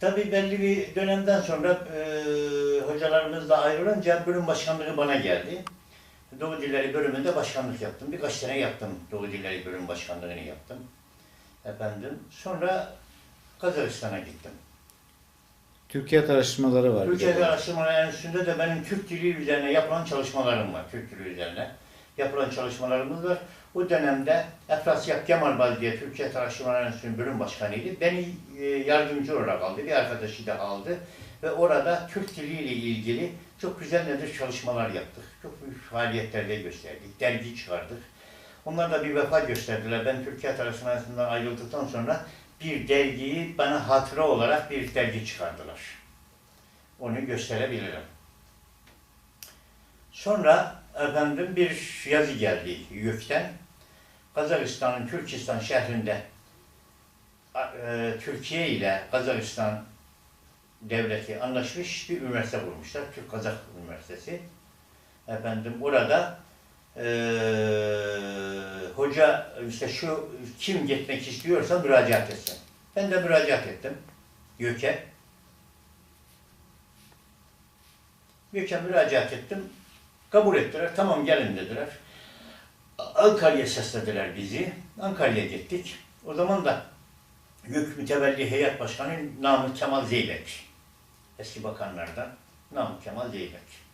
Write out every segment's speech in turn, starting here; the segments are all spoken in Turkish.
Tabii belli bir dönemden sonra e, hocalarımız da ayrılınca bölüm başkanlığı bana geldi. Doğu Dilleri bölümünde başkanlık yaptım. Birkaç sene yaptım. Doğu Dilleri bölüm başkanlığını yaptım. Efendim. Sonra Kazakistan'a gittim. Türkiye araştırmaları var. Türkiye Araştırmalar Enstitüsü'nde de benim Türk dili üzerine yapılan çalışmalarım var. Türk dili üzerine yapılan çalışmalarımız var. O dönemde Efrasiyap Kemal diye Türkiye Araştırmalar Enstitüsü'nün bölüm başkanıydı. Beni e, yardımcı olarak aldı. Bir arkadaşı da aldı. Ve orada Türk diliyle ilgili çok güzel nedir çalışmalar yaptık. Çok büyük faaliyetlerde gösterdik. Dergi çıkardık. Onlar da bir vefa gösterdiler. Ben Türkiye Araştırmalar Enstitüsü'nden ayrıldıktan sonra bir dergiyi bana hatıra olarak bir dergi çıkardılar. Onu gösterebilirim. Sonra efendim bir yazı geldi YÖK'ten. Kazakistan'ın Türkistan şehrinde e, Türkiye ile Kazakistan devleti anlaşmış bir üniversite kurmuşlar. Türk Kazak Üniversitesi. Efendim orada e, hoca işte şu kim gitmek istiyorsa müracaat etsin. Ben de müracaat ettim YÖK'e. YÖK'e müracaat ettim. Kabul ettiler. Tamam gelin dediler. Ankara'ya seslediler bizi. Ankara'ya gittik. O zaman da YÖK Mütevelli Heyet Başkanı Namık Kemal Zeybek. Eski bakanlardan Namık Kemal Zeybek.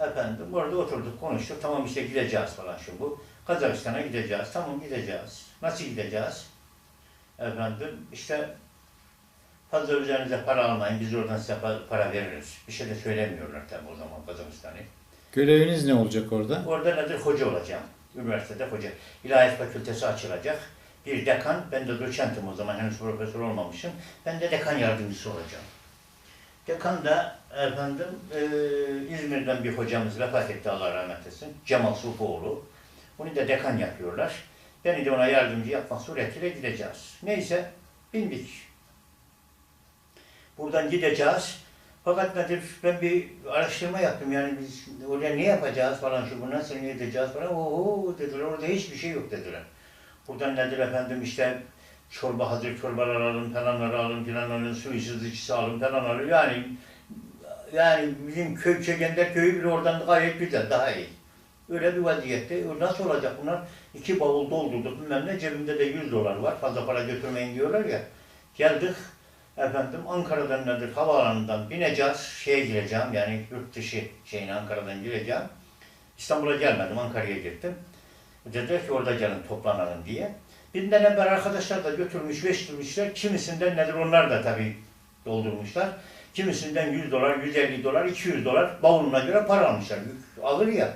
Efendim orada oturduk konuştuk. Tamam işte gideceğiz falan şu bu. Kazakistan'a gideceğiz. Tamam gideceğiz. Nasıl gideceğiz? Efendim işte fazla üzerinize para almayın. Biz oradan size pa- para veririz. Bir şey de söylemiyorlar tabii o zaman Kazakistan'ı. Göreviniz ne olacak orada? Orada nedir? Hoca olacağım. Üniversitede hoca. İlahiyat fakültesi açılacak. Bir dekan, ben de doçentim o zaman henüz profesör olmamışım. Ben de dekan yardımcısı olacağım. Dekan da efendim e, İzmir'den bir hocamız vefat etti Allah rahmet etsin. Cemal Sufoğlu. Onu da dekan yapıyorlar. Beni de ona yardımcı yapmak suretiyle gideceğiz. Neyse bindik. Buradan gideceğiz. Fakat nedir ben bir araştırma yaptım yani biz oraya ne yapacağız falan şu bu nasıl ne edeceğiz falan. Oho dediler orada hiçbir şey yok dediler. Buradan nedir efendim işte çorba hazır çorbalar alın falanları alın filanları su ısıtıcısı alın falan alın yani yani bizim köy Çekender köyü bile oradan gayet güzel daha iyi. Öyle bir vaziyette. O Nasıl olacak bunlar? İki bavul doldurduk bilmem ne cebimde de 100 dolar var. Fazla para götürmeyin diyorlar ya. Geldik efendim Ankara'dan nedir havaalanından bineceğiz. Şeye gireceğim yani yurt dışı şeyine Ankara'dan gireceğim. İstanbul'a gelmedim Ankara'ya gittim. Dediler ki orada gelin toplanalım diye. Birinden evvel arkadaşlar da götürmüş, beştirmişler. Kimisinden nedir onlar da tabii doldurmuşlar. Kimisinden 100 dolar, 150 dolar, 200 dolar bavuluna göre para almışlar. Alır ya.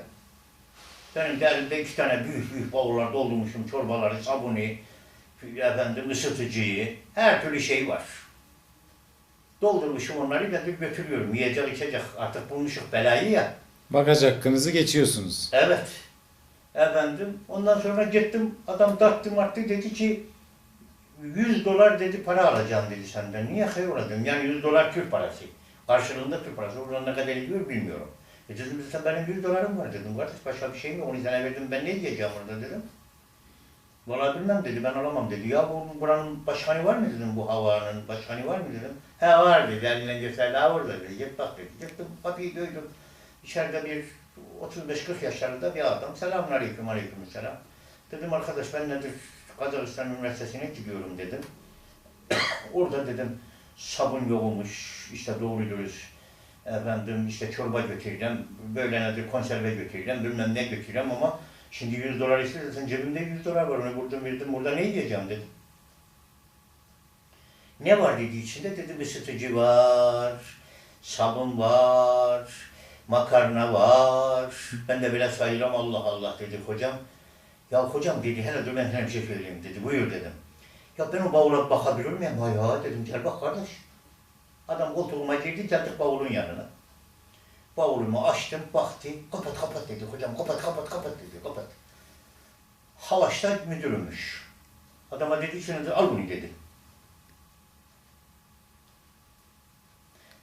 Benim de elimde iki tane büyük büyük bavullar doldurmuşum. Çorbaları, sabunu, efendim ısıtıcıyı, her türlü şey var. Doldurmuşum onları ben de götürüyorum. Yiyecek içecek. Artık bulmuşuk belayı ya. Bagaj hakkınızı geçiyorsunuz. Evet. Efendim ondan sonra gittim adam darttı marttı dedi ki 100 dolar dedi para alacağım dedi senden. Niye hayır dedim. Yani 100 dolar Türk parası. Karşılığında Türk parası. Oradan ne kadar ediyor bilmiyorum. E dedim sen benim 100 dolarım var dedim. Kardeş başka bir şey mi? Onu sana verdim ben ne diyeceğim orada dedim. Valla bilmem dedi ben alamam dedi. Ya bu buranın başkanı var mı dedim bu havanın başkanı var mı dedim. He var dedi. Elinden gösterdi ha orada dedi. Git bak dedi. Gittim kapıyı duydum. İçeride bir 35-40 yaşlarında bir adam. Selamun aleyküm aleyküm selam. Dedim arkadaş ben nedir Kazakistan Üniversitesi'ne gidiyorum dedim. Orada dedim sabun yokmuş, işte doğru dürüst. Efendim işte çorba götüreceğim, böyle nedir konserve götüreceğim, bilmem ne götüreceğim ama şimdi 100 dolar istersen cebimde 100 dolar var onu buradan verdim, burada ne yiyeceğim dedim. Ne var dedi içinde? Dedim ısıtıcı var, sabun var, makarna var. Ben de biraz sayıram Allah Allah dedi hocam. Ya hocam dedi dur ben sana bir şey söyleyeyim dedi. Buyur dedim. Ya ben o bavula bakabilir miyim? Ya dedim gel bak kardeş. Adam koltuğuma girdi geldik bavulun yanına. Bavulumu açtım baktı. Kapat kapat dedi hocam kapat kapat kapat dedi kapat. Havaşta müdürümmüş. Adama dedi da al bunu dedi.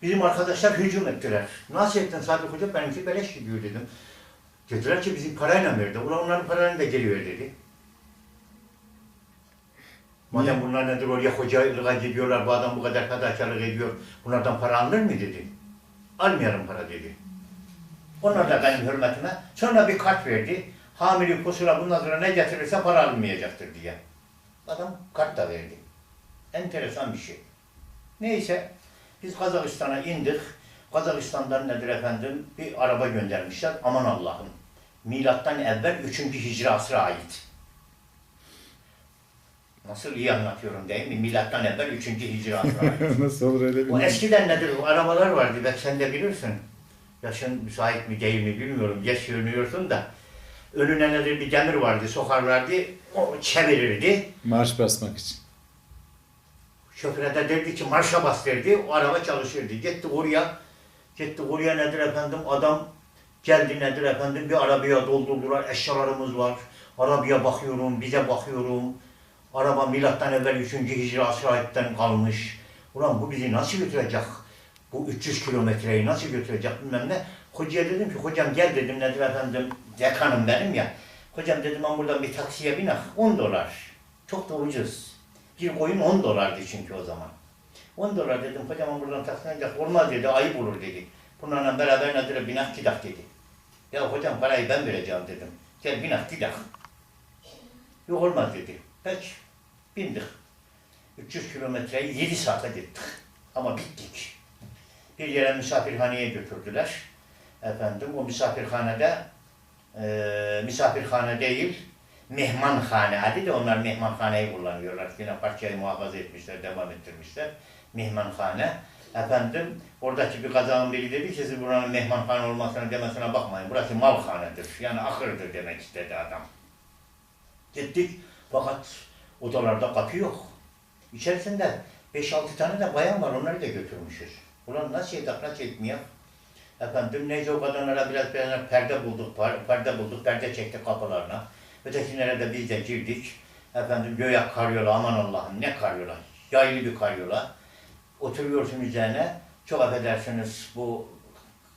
Bizim arkadaşlar hücum ettiler. Nasıl ettin Sadık Hoca? Benimki beleş gidiyor dedim. Dediler ki bizim parayla verdi. Ulan onların parayla da geliyor dedi. Madem bunlar nedir oraya hocalığa gidiyorlar, bu adam bu kadar fedakarlık ediyor, bunlardan para alınır mı dedi. Almayalım para dedi. Onlar da benim hürmetime. Sonra bir kart verdi. Hamili pusula bundan sonra ne getirirse para alınmayacaktır diye. Adam kart da verdi. Enteresan bir şey. Neyse biz Kazakistan'a indik. Kazakistan'dan nedir efendim bir araba göndermişler. Aman Allah'ım. Milattan evvel 3. Hicri asra ait. Nasıl iyi anlatıyorum değil mi? Milattan evvel 3. Hicri. Nasıl olur öyle O bilmiyorum. eskiden nedir? O arabalar vardı. Belki sen de bilirsin. Yaşın müsait mi değil mi bilmiyorum. Geç görünüyorsun da. Önüne nedir bir demir vardı. Sokarlardı. O çevirirdi. Marş basmak için. Şoföre de derdi ki marşa bas derdi. O araba çalışırdı. Gitti oraya. Gitti oraya nedir efendim? Adam geldi nedir efendim? Bir arabaya doldurdular. Eşyalarımız var. Arabaya bakıyorum. Bize bakıyorum. Araba milattan evvel 3. Hicri asrayetten kalmış. Ulan bu bizi nasıl götürecek? Bu 300 kilometreyi nasıl götürecek bilmem ne. Hocaya dedim ki hocam gel dedim nedir efendim dekanım benim ya. Hocam dedim ben buradan bir taksiye binek 10 dolar. Çok da ucuz. Bir koyun 10 dolardı çünkü o zaman. 10 dolar dedim hocam buradan taksiye binek olmaz dedi ayıp olur dedi. Bunlarla beraber nedir binek gidak dedi. Ya hocam parayı ben vereceğim dedim. Gel binek gidak. Yok olmaz dedi. Peki bindik. 300 kilometreyi 7 saate gittik. Ama bittik. Bir yere misafirhaneye götürdüler. Efendim o misafirhanede e, misafirhane değil mehmanhane adı da onlar mehmanhaneyi kullanıyorlar. Yine parçayı muhafaza etmişler, devam ettirmişler. Mehmanhane. Efendim oradaki bir kazağın biri dedi ki siz buranın mehmanhane olmasına demesine bakmayın. Burası malhanedir. Yani ahırdır demek istedi adam. Gittik fakat odalarda kapı yok. İçerisinde 5-6 tane de bayan var onları da götürmüşüz. Ulan nasıl yedik nasıl etmiyor? Efendim neyse o kadınlara biraz biraz perde bulduk, perde bulduk, perde çektik kapılarına. Ötekilere de biz de girdik. Efendim göğe karyola aman Allah'ım ne karyola? Yaylı bir karyola. Oturuyorsun üzerine, çok affedersiniz bu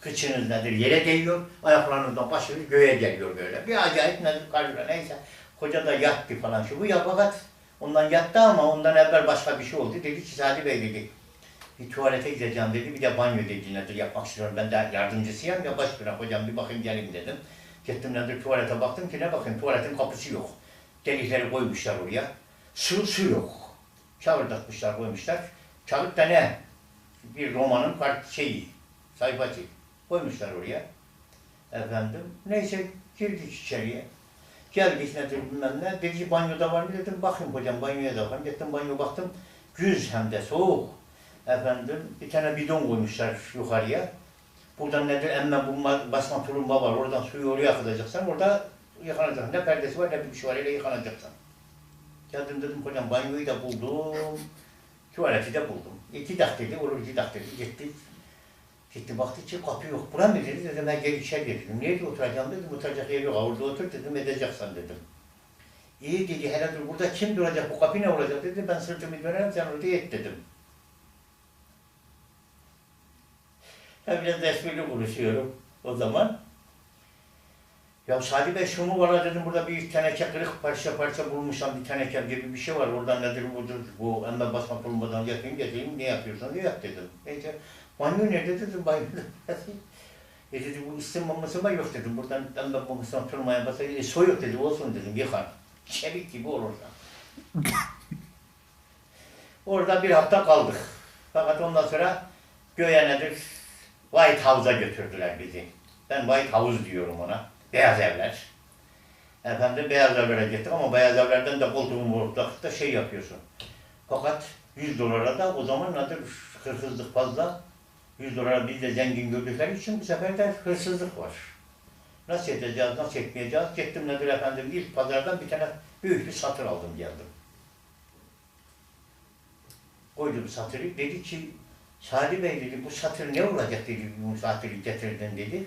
kıçınız nedir yere değiyor, ayaklarınızdan başınız göğe geliyor böyle. Bir acayip nedir karyola neyse. Hoca da yattı falan şu bu ya fakat ondan yattı ama ondan evvel başka bir şey oldu. Dedi ki Sadi Bey dedi, bir tuvalete gideceğim dedi, bir de banyo dedi nedir yapmak istiyorum. Ben de yardımcısıyım ya baş bırak hocam bir bakayım gelin dedim. Gittim nedir tuvalete baktım ki ne bakayım tuvaletin kapısı yok. Delikleri koymuşlar oraya. Su, su yok. Çağırdatmışlar koymuşlar. Kağıt da ne? Bir romanın şeyi, sayfası. Koymuşlar oraya. Efendim, neyse girdik içeriye. Geldik nedir bilmem ne. Dedi ki banyoda var mı dedim. Bakayım hocam banyoya da bakayım. Gittim banyoya baktım. Güz hem de soğuk. Efendim bir tane bidon koymuşlar yukarıya. Buradan nedir emme bulma, basma tulumba var. Oradan suyu oraya akıtacaksan orada yıkanacaksın. Ne perdesi var ne bir şey var öyle yıkanacaksın. Geldim dedim hocam banyoyu da buldum. Tuvaleti de buldum. İki dak dedi, olur iki dak dedi. Gitti. Baktı ki kapı yok. Bura mı dedi? Dedim ben gel içeri dedim. Nerede oturacağım dedim. Oturacak yer yok. Orada otur dedim edeceksen dedim. İyi dedi hele dur burada kim duracak bu kapı ne olacak dedi. Ben sırtımı dönerim sen orada et dedim. Ben biraz esprili konuşuyorum o zaman. Ya Sadi Bey şu mu var dedim burada bir teneke kırık parça parça bulmuşum bir teneke gibi bir şey var oradan nedir budur bu emme basma tulumbadan yapayım getireyim ne yapıyorsan diye yap dedim. Neyse banyo nerede dedim banyo E dedi bu ısınmaması var yok dedim buradan basma tulumaya basayım e, soyuk dedi olsun dedim yıkan. Çelik gibi olursa. Orada bir hafta kaldık. Fakat ondan sonra göğe nedir White House'a götürdüler bizi. Ben White House diyorum ona. Beyaz evler. Efendim beyaz evlere gittik ama beyaz evlerden de koltuğun vurup da şey yapıyorsun. Fakat 100 dolara da o zaman nedir hırsızlık fazla. 100 dolara biz de zengin gördükleri için bu sefer de hırsızlık var. Nasıl edeceğiz, nasıl etmeyeceğiz? Gittim nedir efendim ilk pazardan bir tane büyük bir satır aldım geldim. Koydum satırı. Dedi ki Sadi Bey dedi bu satır ne olacak dedi bu satırı getirdin dedi.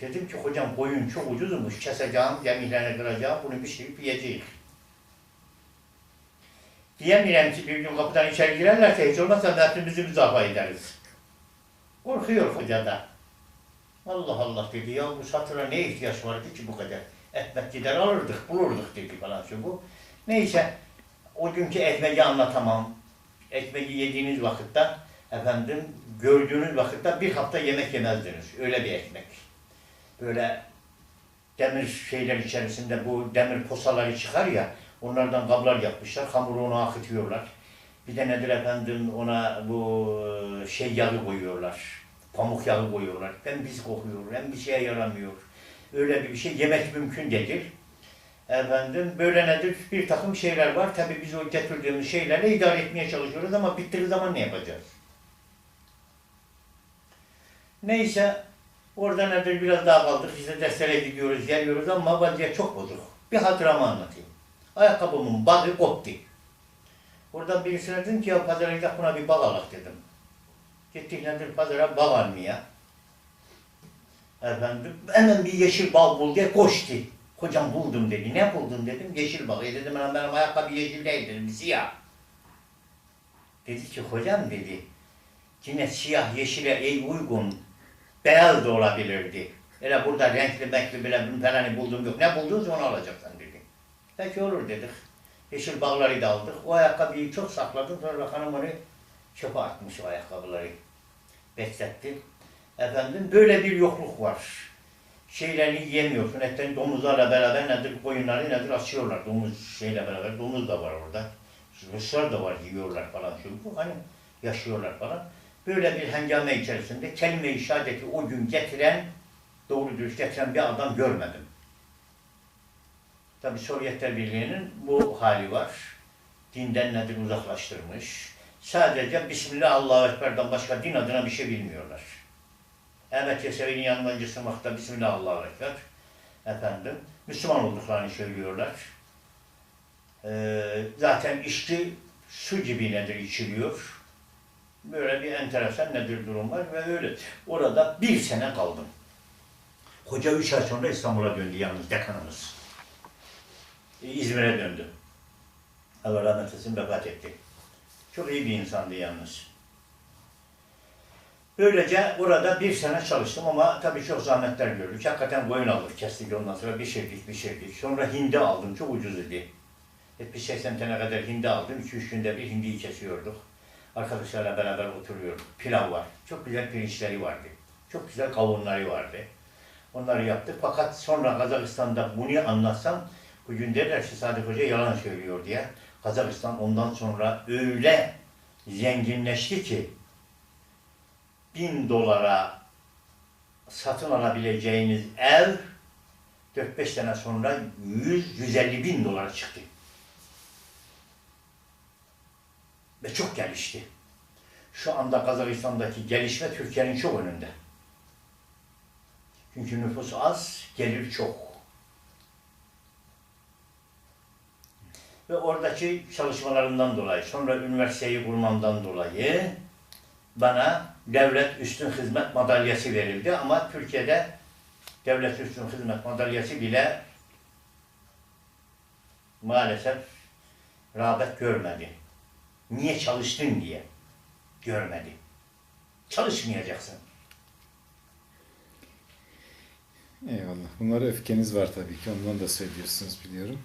Dedim ki hocam koyun çok ucuzmuş keseceğim, gemiklerini kıracağım, bunu bir şey yiyeceğiz. Diyemiyorum ki bir gün kapıdan içeri girerlerse hiç olmazsa dertimizi müzafaa ederiz. Korkuyor hoca da. Allah Allah dedi ya bu satıra ne ihtiyaç vardı ki bu kadar? Ekmek gider alırdık, bulurduk dedi falan şu bu. Neyse o günkü ekmeği anlatamam. Ekmeği yediğiniz vakitte, efendim gördüğünüz vakitte bir hafta yemek yemezdiniz. Öyle bir ekmek. Böyle demir şeyler içerisinde bu demir posaları çıkar ya, onlardan kablar yapmışlar, hamuru ona akıtıyorlar. Bir de nedir efendim ona bu şey yağı koyuyorlar. Pamuk yağı koyuyorlar. Hem biz kokuyor hem bir şeye yaramıyor. Öyle bir şey yemek mümkün değil. Efendim böyle nedir? Bir takım şeyler var. Tabii biz o getirdiğimiz şeylerle idare etmeye çalışıyoruz ama bittiği zaman ne yapacağız? Neyse orada nedir biraz daha kaldık. İşte derslere gidiyoruz, geliyoruz ama vaziyet çok bozuk. Bir hatıramı anlatayım. Ayakkabımın bağı koptu. Oradan birisine dedim ki ya pazara gidip buna bir bal alak dedim. Gittik nedir pazara bal almaya. Efendim hemen bir yeşil bal bul diye koştu. Hocam buldum dedi. Ne buldun dedim. Yeşil bal. E dedim ben benim ayakkabı yeşil değil dedim. Siyah. Dedi ki hocam dedi. Yine siyah yeşile ey uygun. Beyaz da olabilirdi. Öyle burada renkli menkli bile falan buldum yok. Ne buldunsa onu alacaksın dedi. Peki olur dedik. Yeşil bağları da aldık. O ayakkabıyı çok sakladım. Sonra hanım onu çöpe atmış o ayakkabıları. Bekletti. Efendim böyle bir yokluk var. Şeylerini yiyemiyorsun. Etten domuzlarla beraber nedir koyunları nedir açıyorlar. Domuz şeyle beraber domuz da var orada. Ruslar da var yiyorlar falan. Bu hani yaşıyorlar falan. Böyle bir hengame içerisinde kelime-i o gün getiren doğru dürüst getiren bir adam görmedim. Tabi Sovyetler Birliği'nin bu hali var. Dinden nedir uzaklaştırmış. Sadece Bismillah Allahu Ekber'den başka din adına bir şey bilmiyorlar. Ahmet Yesevi'nin yanından geçirmakta Bismillah Allahu Ekber. Efendim, Müslüman olduklarını söylüyorlar. Ee, zaten içki su gibi nedir içiliyor. Böyle bir enteresan nedir durum var ve öyle. Orada bir sene kaldım. Hoca üç ay sonra İstanbul'a döndü yalnız dekanımız. İzmir'e döndü. Allah rahmet eylesin vefat etti. Çok iyi bir insandı yalnız. Böylece orada bir sene çalıştım ama tabii çok zahmetler gördük. Hakikaten koyun aldık, kestik ondan sonra pişirdik, pişirdik. Sonra hindi aldım, çok ucuz idi. 70-80 tane kadar hindi aldım. 2-3 günde bir hindiyi kesiyorduk. Arkadaşlarla beraber oturuyorduk. Pilav var. Çok güzel pirinçleri vardı. Çok güzel kavunları vardı. Onları yaptık. Fakat sonra Kazakistan'da bunu anlatsam bugün derler ki Sadık Hoca yalan söylüyor diye. Kazakistan ondan sonra öyle zenginleşti ki bin dolara satın alabileceğiniz ev 4-5 sene sonra 100-150 bin dolara çıktı. Ve çok gelişti. Şu anda Kazakistan'daki gelişme Türkiye'nin çok önünde. Çünkü nüfus az, gelir çok. Ve oradaki çalışmalarından dolayı, sonra üniversiteyi kurmamdan dolayı bana devlet üstün hizmet madalyası verildi ama Türkiye'de devlet üstün hizmet madalyası bile maalesef rağbet görmedi. Niye çalıştın diye görmedi. Çalışmayacaksın. Eyvallah. Bunlara öfkeniz var tabii ki. Ondan da söylüyorsunuz biliyorum.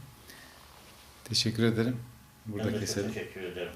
Teşekkür ederim. Burada Ben keselim. teşekkür ederim.